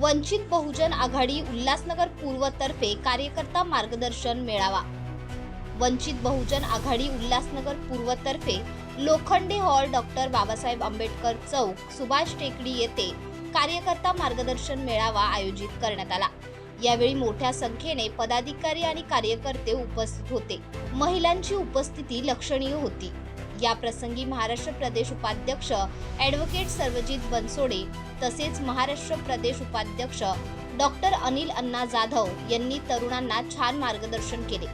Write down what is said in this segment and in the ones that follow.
वंचित बहुजन आघाडी उल्हासनगर पूर्वतर्फे कार्यकर्ता मार्गदर्शन मेळावा. वंचित बहुजन आघाडी उल्हासनगर पूर्वतर्फे लोखंडे हॉल डॉक्टर बाबासाहेब आंबेडकर चौक सुभाष टेकडी येथे कार्यकर्ता मार्गदर्शन मेळावा आयोजित करण्यात आला. यावेळी मोठ्या संख्येने पदाधिकारी आणि कार्यकर्ते उपस्थित होते. महिलांची उपस्थिती लक्षणीय होती. या प्रसंगी महाराष्ट्र प्रदेश उपाध्यक्ष ॲडव्होकेट सर्वजित बनसोडे तसेच महाराष्ट्र प्रदेश उपाध्यक्ष डॉक्टर अनिल अण्णा जाधव यांनी तरुणांना छान मार्गदर्शन केले.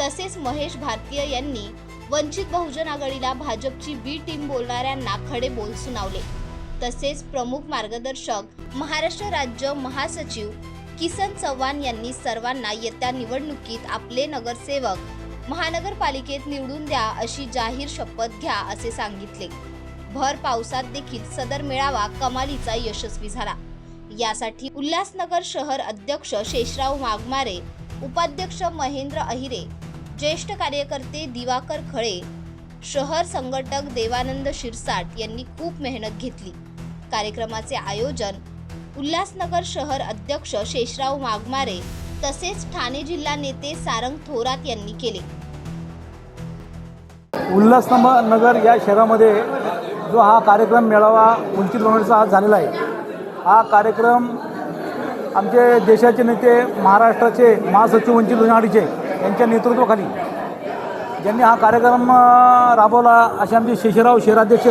तसेच महेश भारतीय यांनी वंचित बहुजन आघाडीला भाजपची बी टीम बोलणाऱ्यांना खडे बोल सुनावले. तसेच प्रमुख मार्गदर्शक महाराष्ट्र राज्य महासचिव किसन चव्हाण यांनी सर्वांना येत्या निवडणुकीत आपले नगरसेवक महानगरपालिकेत निवडून द्या अशी जाहीर शपथ घ्या असे सांगितले. भर पावसात देखील सदर मेळावा कमालीचा यशस्वी झाला. यासाठी उल्हासनगर शहर अध्यक्ष शेषराव वाघमारे उपाध्यक्ष महेंद्र अहिरे ज्येष्ठ कार्यकर्ते दिवाकर खळे शहर संघटक देवानंद शिरसाट यांनी खूप मेहनत घेतली. कार्यक्रमाचे आयोजन उल्हासनगर शहर अध्यक्ष शेषराव वाघमारे तसेच ठाणे जिल्हा नेते सारंग थोरात यांनी केले. उल्हासनगर या शहरामध्ये जो हा कार्यक्रम मेळावा वंचित बनवण्याचा आज झालेला आहे. हा कार्यक्रम आमचे देशाचे नेते महाराष्ट्राचे महासचिव वंचित लोणाडीचे यांच्या नेतृत्वाखाली ज्यांनी हा कार्यक्रम राबवला असे आमचे शेषराव शहराध्यक्ष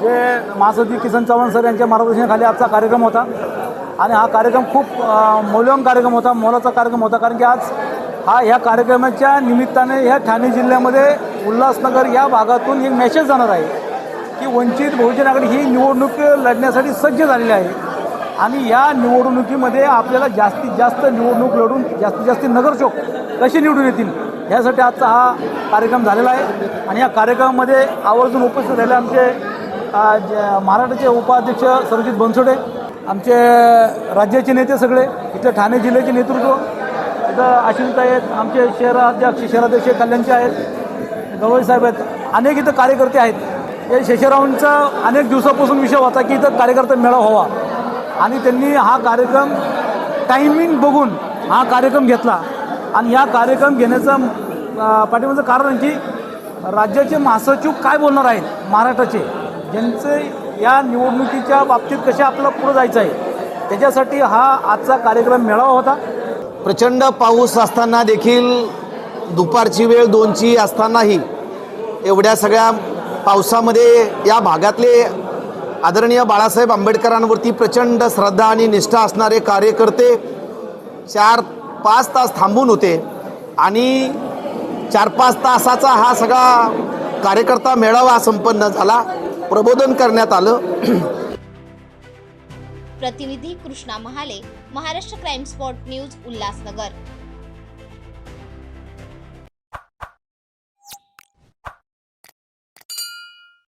जे महासचिव किसन चव्हाण सर यांच्या मार्गदर्शनाखाली आजचा कार्यक्रम होता. आणि हा कार्यक्रम खूप मौल्यवान कार्यक्रम होता मोलाचा कार्यक्रम होता. कारण की आज हा ह्या कार्यक्रमाच्या निमित्ताने ह्या ठाणे जिल्ह्यामध्ये उल्हासनगर या भागातून एक मेसेज जाणार आहे की वंचित बहुजन आघाडी ही निवडणूक लढण्यासाठी सज्ज झालेली आहे. आणि या निवडणुकीमध्ये आपल्याला जास्तीत जास्त निवडणूक लढून जास्तीत जास्त नगरसेवक कसे निवडून येतील यासाठी आजचा हा कार्यक्रम झालेला आहे. आणि या कार्यक्रमामध्ये आवर्जून उपस्थित झाले आमचे महाराष्ट्राचे उपाध्यक्ष सरजित बनसोडे आमचे राज्याचे नेते सगळे इथं ठाणे जिल्ह्याचे नेतृत्व इथं आशिंत आहेत आमचे शहराध्यक्ष शहराध्यक्ष कल्याणचे आहेत गवई साहेब आहेत अनेक इथं कार्यकर्ते आहेत. या शेषरावांचा अनेक दिवसापासून विषय होता की इथं कार्यकर्ता मेळावा व्हावा. आणि त्यांनी हा कार्यक्रम टायमिंग बघून हा कार्यक्रम घेतला. आणि या कार्यक्रम घेण्याचं पाठिंबाचं कारण की राज्याचे महासचिव काय बोलणार आहेत? महाराष्ट्राचे. ज्यांचे या निवडणुकीच्या बाबतीत कसे आपलं पुढं जायचं आहे त्याच्यासाठी हा आजचा कार्यक्रम मेळावा होता. प्रचंड पाऊस असताना देखील दुपारची वेळ दोनची असतानाही एवढ्या सगळ्या पावसामध्ये या भागातले आदरणीय बाळासाहेब आंबेडकरांवरती प्रचंड श्रद्धा आणि निष्ठा असणारे कार्यकर्ते चार पाच तास थांबून होते आणि चार पाच तासाचा हा सगळा कार्यकर्ता मेळावा संपन्न झाला. प्रबोधन करण्यात आलं. प्रतिनिधी Krishna Mahale Maharashtra crime spot news Ulhasnagar.